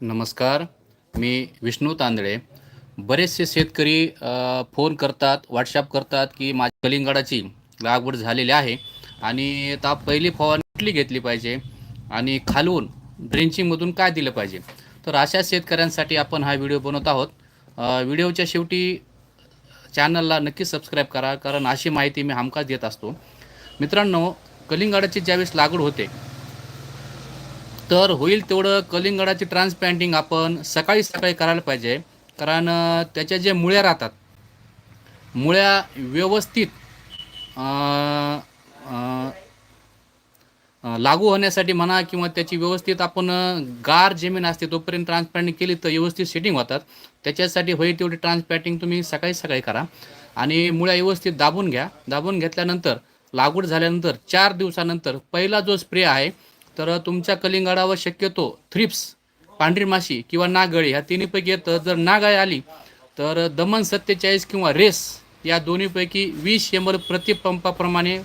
नमस्कार. मी विष्णू तांदळे. बरेचसे शेतकरी फोन करतात व्हॉट्सॲप करतात की माझ्या कलिंगडाची लागवड झालेली आहे आणि आता पहिली फवारणी कुठली घेतली पाहिजे आणि खालून ड्रेंचिंगमधून काय दिलं पाहिजे? तर अशा शेतकऱ्यांसाठी आपण हा व्हिडिओ बनवत आहोत. व्हिडिओच्या शेवटी चॅनलला नक्की सबस्क्राईब करा कारण अशी माहिती मी हमखास देत असतो. मित्रांनो कलिंगडाची ज्यावेळेस लागवड होते तर होईल तेवढं कलिंगडाची ट्रान्सप्लांटिंग आपण सकाळी सकाळी करायला पाहिजे. कारण त्याच्या जे मुळ्या राहतात मुळ्या व्यवस्थित लागू होण्यासाठी म्हणा किंवा त्याची व्यवस्थित आपण गार जमीन असते तोपर्यंत ट्रान्सप्लांटिंग केली तर व्यवस्थित सेटिंग होतात. त्याच्यासाठी होईल तेवढी ट्रान्सप्लांटिंग तुम्ही सकाळी सकाळी करा. आणि मुळ्या व्यवस्थित दाबून घ्या. दाबून घेतल्यानंतर लागवड झाल्यानंतर चार दिवसानंतर पहिला जो स्प्रे आहे तर तुमच्या कलिंगडावर शक्यतो थ्रिप्स पांढरी माशी किंवा नागळी ह्या तिन्हीपैकी येतं जर नागाळी आली तर दमन सत्तेचाळीस किंवा रेस या दोन्हीपैकी वीस एम एल प्रतिपंपाप्रमाणे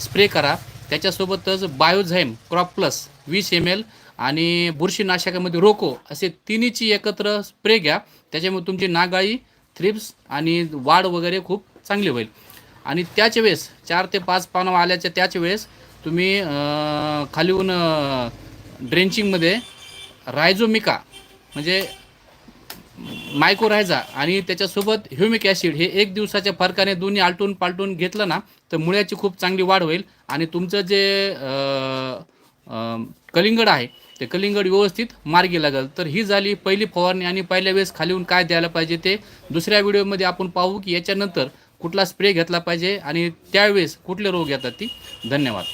स्प्रे करा. त्याच्यासोबतच बायोझाईम क्रॉप प्लस वीस एम एल आणि बुरशीनाशकामध्ये रोको असे तिन्हीची एकत्र स्प्रे घ्या. त्याच्यामुळे तुमची नागाळी थ्रिप्स आणि वाढ वगैरे खूप चांगली होईल. आणि त्याच वेळेस चार ते पाच पानं आल्याच्या त्याच वेळेस तुम्ही खालीहून ड्रेंचिंगमध्ये रायझोमिका म्हणजे मायको रायझा आणि त्याच्यासोबत ह्युमिक ॲसिड हे एक दिवसाच्या फरकाने दोन्ही आलटून पालटून घेतलं ना तर मुळ्याची खूप चांगली वाढ होईल. आणि तुमचं जे कलिंगड आहे ते कलिंगड व्यवस्थित मार्गी लागेल. तर ही झाली पहिली फवारणी आणि पहिल्या वेळेस खालीहून काय द्यायला पाहिजे ते दुसऱ्या व्हिडिओमध्ये आपण पाहू की याच्यानंतर कुठला स्प्रे घेतला पाहिजे आणि त्यावेळेस कुठले रोग येतात ती? धन्यवाद.